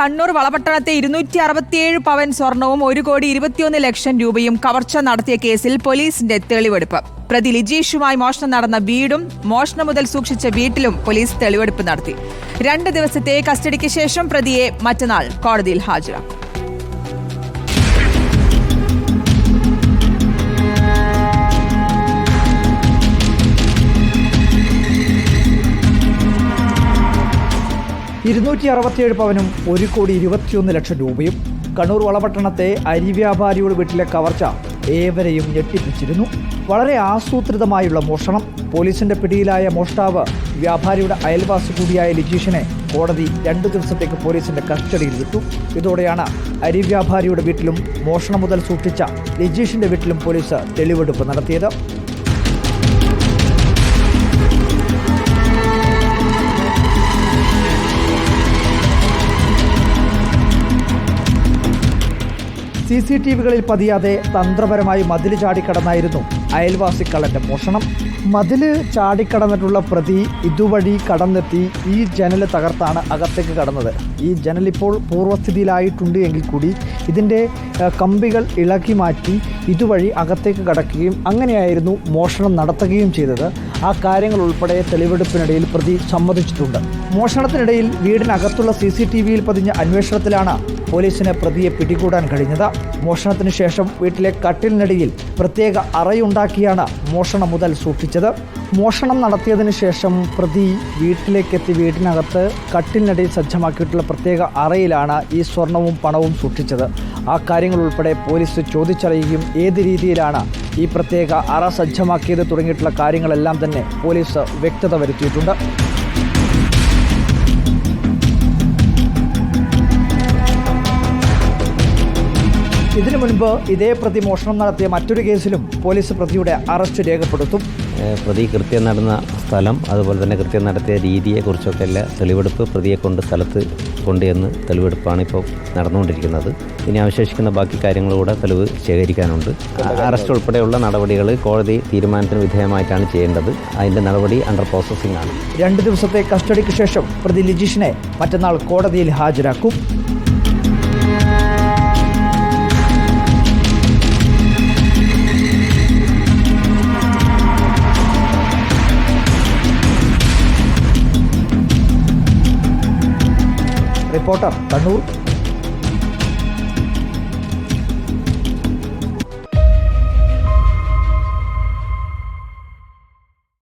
കണ്ണൂർ വളപട്ടണത്തെ ഇരുന്നൂറ്റി അറുപത്തിയേഴ് പവൻ സ്വർണവും ഒരു കോടി ഇരുപത്തിയൊന്ന് ലക്ഷം രൂപയും കവർച്ച നടത്തിയ കേസിൽ പോലീസിന്റെ തെളിവെടുപ്പ്. പ്രതി ലിജീഷുമായി മോഷണം നടന്ന വീടും മോഷണം മുതൽ സൂക്ഷിച്ച വീട്ടിലും പോലീസ് തെളിവെടുപ്പ് നടത്തി. രണ്ട് ദിവസത്തെ കസ്റ്റഡിക്ക് ശേഷം പ്രതിയെ മറ്റന്നാൾ കോടതിയിൽ ഹാജരാക്കും. ഇരുന്നൂറ്റി അറുപത്തിയേഴ് പവനും ഒരു കോടി ഇരുപത്തിയൊന്ന് ലക്ഷം രൂപയും. കണ്ണൂർ വളപട്ടണത്തെ അരി വ്യാപാരിയുടെ വീട്ടിലെ കവർച്ച ഏവരെയും ഞെട്ടിപ്പിച്ചിരുന്നു. വളരെ ആസൂത്രിതമായുള്ള മോഷണം. പോലീസിന്റെ പിടിയിലായ മോഷ്ടാവ് വ്യാപാരിയുടെ അയൽവാസി കൂടിയായ ലിജീഷിനെ കോടതി രണ്ടു ദിവസത്തേക്ക് പോലീസിന്റെ കസ്റ്റഡിയിൽ വിട്ടു. ഇതോടെയാണ് അരി വ്യാപാരിയുടെ വീട്ടിലും മോഷണം മുതൽ സൂക്ഷിച്ച ലിജീഷിന്റെ വീട്ടിലും പോലീസ് തെളിവെടുപ്പ് നടത്തിയത്. സി സി ടി വികളിൽ പതിയാതെ തന്ത്രപരമായി മതിൽ ചാടിക്കടന്നായിരുന്നു അയൽവാസിക്കളന്റെ മോഷണം. മതിൽ ചാടിക്കടന്നിട്ടുള്ള പ്രതി ഇതുവഴി കടന്നെത്തി ഈ ജനൽ തകർത്താണ് അകത്തേക്ക് കടന്നത്. ഈ ജനൽ ഇപ്പോൾ പൂർവസ്ഥിതിയിലായിട്ടുണ്ട് എങ്കിൽ കൂടി ഇതിന്റെ കമ്പികൾ ഇളക്കി മാറ്റി ഇതുവഴി അകത്തേക്ക് കടക്കുകയും അങ്ങനെയായിരുന്നു മോഷണം നടത്തുകയും ചെയ്തത്. ആ കാര്യങ്ങൾ ഉൾപ്പെടെ തെളിവെടുപ്പിനിടയിൽ പ്രതി സമ്മതിച്ചിട്ടുണ്ട്. മോഷണത്തിനിടയിൽ വീടിനകത്തുള്ള സി സി ടി വിയിൽ പതിഞ്ഞ അന്വേഷണത്തിലാണ് പോലീസിന് പ്രതിയെ പിടികൂടാൻ കഴിഞ്ഞത്. മോഷണത്തിന് ശേഷം വീട്ടിലെ കട്ടിലിനടിയിൽ പ്രത്യേക അറയുണ്ടാക്കിയാണ് മോഷണം മുതൽ സൂക്ഷിച്ചത്. മോഷണം നടത്തിയതിന് ശേഷം പ്രതി വീട്ടിലേക്കെത്തി വീടിനകത്ത് കട്ടിലിനടിയിൽ സജ്ജമാക്കിയിട്ടുള്ള പ്രത്യേക അറയിലാണ് ഈ സ്വർണവും പണവും സൂക്ഷിച്ചത്. ആ കാര്യങ്ങൾ ഉൾപ്പെടെ പോലീസ് ചോദിച്ചറിയുകയും ഏത് രീതിയിലാണ് ഈ പ്രത്യേക അറ സജ്ജമാക്കിയത് തുടങ്ങിയിട്ടുള്ള കാര്യങ്ങളെല്ലാം തന്നെ പോലീസ് വ്യക്തത വരുത്തിയിട്ടുണ്ട്. ഇതിനു മുൻപ് ഇതേ പ്രതി മോഷണം നടത്തിയ മറ്റൊരു കേസിലും പോലീസ് പ്രതിയുടെ അറസ്റ്റ് രേഖപ്പെടുത്തും. പ്രതി കൃത്യം നടന്ന സ്ഥലം അതുപോലെ തന്നെ കൃത്യം നടത്തിയ രീതിയെക്കുറിച്ചൊക്കെ എല്ലാ തെളിവെടുപ്പ് പ്രതിയെ കൊണ്ട് സ്ഥലത്ത് കൊണ്ടുവന്ന് തെളിവെടുപ്പാണ് ഇപ്പോൾ നടന്നുകൊണ്ടിരിക്കുന്നത്. ഇനി അവശേഷിക്കുന്ന ബാക്കി കാര്യങ്ങളുകൂടെ തെളിവ് ശേഖരിക്കാനുണ്ട്. അറസ്റ്റ് ഉൾപ്പെടെയുള്ള നടപടികൾ കോടതി തീരുമാനത്തിന് വിധേയമായിട്ടാണ് ചെയ്യേണ്ടത്. അതിന്റെ നടപടി അണ്ടർ പ്രോസസ്സിംഗ് ആണ്. രണ്ട് ദിവസത്തെ കസ്റ്റഡിക്ക് ശേഷം പ്രതി ലിജീഷിനെ മറ്റന്നാൾ കോടതിയിൽ ഹാജരാക്കും. റിപ്പോർട്ടർ കണ്ണൂർ